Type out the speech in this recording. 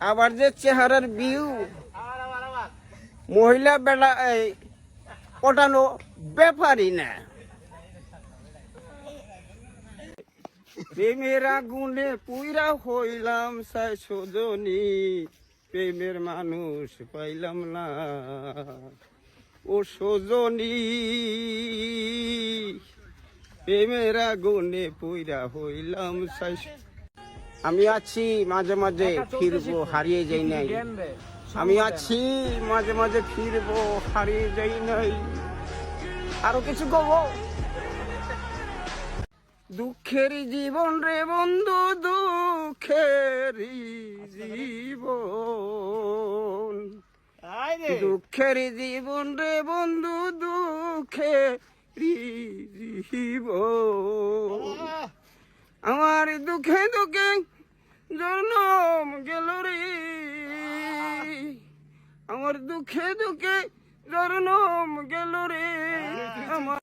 আবার যে চেহারার বিউ মহিলা বেলা, এই পটানো ব্যাপারই না। প্রেমের আগুনে পুইরা হইলাম, সাই সজনী প্রেমের মানুষ পাইলাম না। ও সজনী প্রেমের আগুনে পুইরা হইলাম, সাই আমি আছি মাঝে মাঝে ফিরবো হারিয়ে যাই নাই। আমি আছি মাঝে মাঝে ফিরবো হারিয়ে যাই নাই। আরও কিছু কব দুঃখের জীবন রে বন্ধু দুঃখের জীবন। দুঃখের জীবন রে বন্ধু দুঃখের জীবন। আমার দুঃখে দুঃখে জন্ম গেল রে আমার দুঃখে দুঃখে জনম গেল